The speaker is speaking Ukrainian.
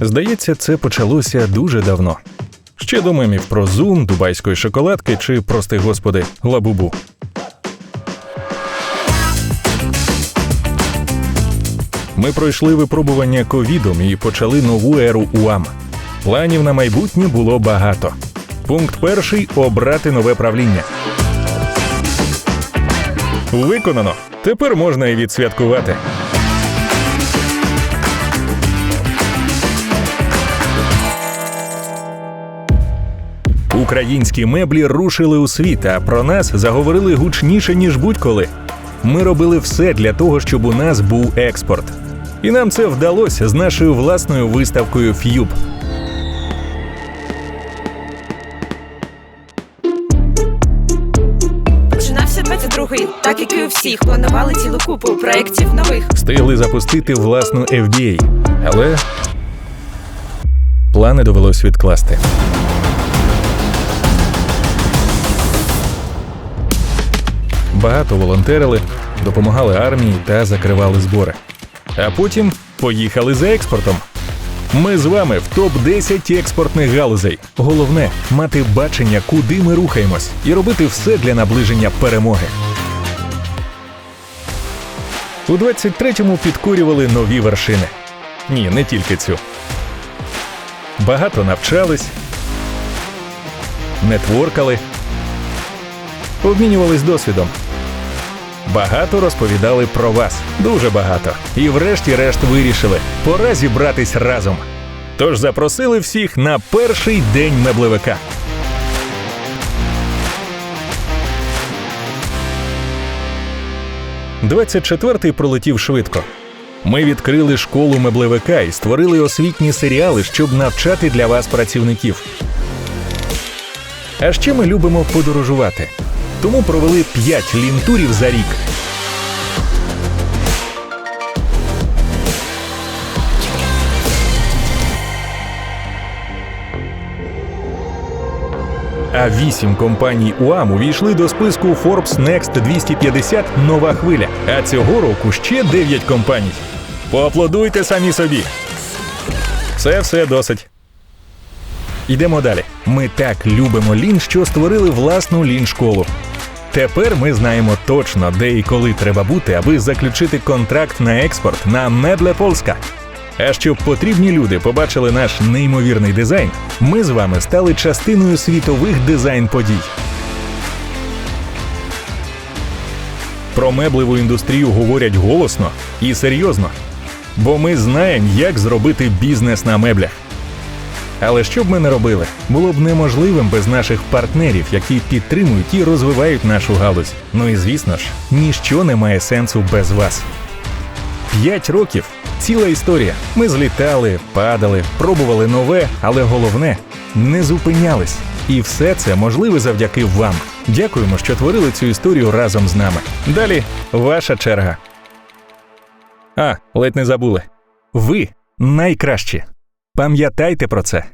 Здається, це почалося дуже давно. Ще до мемів про зум, дубайської шоколадки чи, прости господи, лабубу. Ми пройшли випробування ковідом і почали нову еру УАМ. Планів на майбутнє було багато. Пункт перший обрати нове правління. Виконано. Тепер можна і відсвяткувати. Українські меблі рушили у світ, а про нас заговорили гучніше, ніж будь-коли. Ми робили все для того, щоб у нас був експорт. І нам це вдалося з нашою власною виставкою Ф'юб. Починався 22-й, так як і у всіх. Планували цілу купу проєктів нових. Встигли запустити власну FBA, але плани довелось відкласти. Багато волонтерили, допомагали армії та закривали збори. А потім поїхали за експортом. Ми з вами в топ 10 експортних галузей. Головне мати бачення, куди ми рухаємось, і робити все для наближення перемоги. У 23-му підкорювали нові вершини. Ні, не тільки цю. Багато навчались, нетворкали, обмінювались досвідом. Багато розповідали про вас, дуже багато. І врешті-решт вирішили, пора зібратись разом. Тож запросили всіх на перший день меблевика. Двадцять четвертий пролетів швидко. Ми відкрили школу меблевика і створили освітні серіали, щоб навчати для вас працівників. А ще ми любимо подорожувати. Тому провели 5 лінтурів за рік. А вісім компаній УАМ увійшли до списку Forbes Next 250 Нова хвиля. А цього року ще 9 компаній. Поаплодуйте самі собі. Все, все досить. Йдемо далі. Ми так любимо лін, що створили власну лін-школу. Тепер ми знаємо точно, де і коли треба бути, аби заключити контракт на експорт на Медле Польська. А щоб потрібні люди побачили наш неймовірний дизайн, ми з вами стали частиною світових дизайн-подій. Про меблеву індустрію говорять голосно і серйозно, бо ми знаємо, як зробити бізнес на меблях. Але що б ми не робили, було б неможливим без наших партнерів, які підтримують і розвивають нашу галузь. Ну і звісно ж, ніщо не має сенсу без вас. П'ять років ціла історія. Ми злітали, падали, пробували нове, але головне не зупинялись. І все це можливе завдяки вам. Дякуємо, що творили цю історію разом з нами. Далі ваша черга. А, ледь не забули. Ви найкращі. Пам'ятайте про це.